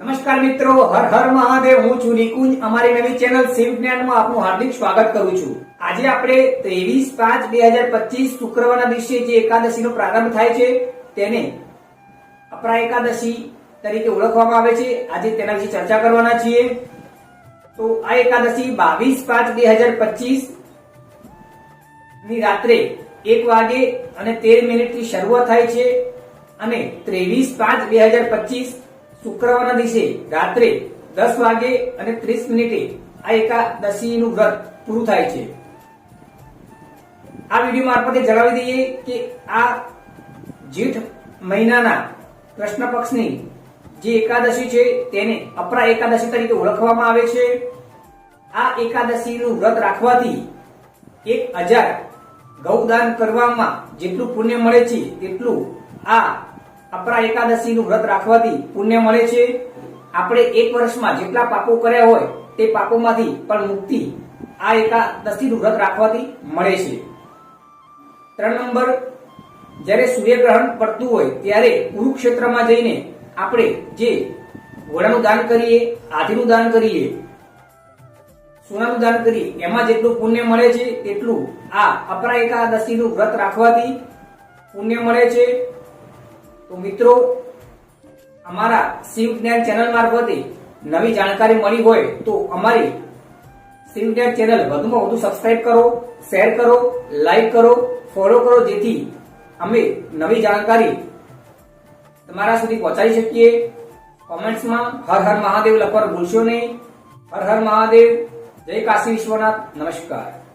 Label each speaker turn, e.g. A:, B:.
A: નમસ્કાર મિત્રો, હર હર મહાદેવ, હું છું નિકુંજ. અમારી નવી ચેનલ શિવ જ્ઞાનમાં આપનું હાર્દિક સ્વાગત કરું છું. આજે આપણે ત્રેવીસ પાંચ બે હજાર પચીસ શુક્રવારના દિવસે જે એકાદશીનો પ્રારંભ થાય છે, તેને અપરા એકાદશી તરીકે ઓળખવામાં આવે છે. આજે તેના વિશે ચર્ચા કરવાના છીએ. તો આ એકાદશી બાવીસ પાંચ બે હજાર પચીસની રાત્રે એક વાગે અને તેર મિનિટથી શરૂઆત થાય છે અને ત્રેવીસ પાંચ બે હજાર પચીસ શુક્રવારના દિવસે રાત્રે દસ વાગે અને ત્રીસ મિનિટે આ એકાદશીનું વ્રત પૂરું થાય છે. આ વીડિયો મારફતે જણાવી દઈએ કે આ જેઠ મહિનાના કૃષ્ણ પક્ષની જે એકાદશી છે તેને અપરા એકાદશી તરીકે ઓળખવામાં આવે છે. આ એકાદશીનું વ્રત રાખવાથી એક હજાર ગૌદાન કરવામાં જેટલું પુણ્ય મળે છે તેટલું આ અપરા એકાદશીનું વ્રત રાખવાથી પુણ્ય મળે છે. આપણે એક વર્ષમાં જેટલા પાપો કર્યા હોય તે પાપોમાંથી પણ મુક્તિ આ એકાદશીનું વ્રત રાખવાથી મળે છે. ત્રણ નંબર, જ્યારે સૂર્યગ્રહણ પડતું હોય ત્યારે કુરુક્ષેત્રમાં જઈને આપણે જે ઘોડાનું દાન કરીએ, આધીનું દાન કરીએ, સોનાનું દાન કરીએ, એમાં જેટલું પુણ્ય મળે છે, તેટલું આ અપરા એકાદશીનું વ્રત રાખવાથી પુણ્ય મળે છે. તો મિત્રો, અમારા શિવ જ્ઞાન ચેનલ મારફતે નવી જાણકારી મળી હોય તો અમારી શિવ જ્ઞાન ચેનલ વધુમાં વધુ સબસ્ક્રાઇબ કરો શેર કરો લાઈક કરો ફોલો કરો, જેથી અમે નવી જાણકારી તમારા સુધી પહોંચાડી શકીએ. કોમેન્ટ્સમાં હર હર મહાદેવ લખવાનું ભૂલશો નહીં. હર હર મહાદેવ. જય કાશી વિશ્વનાથ. નમસ્કાર.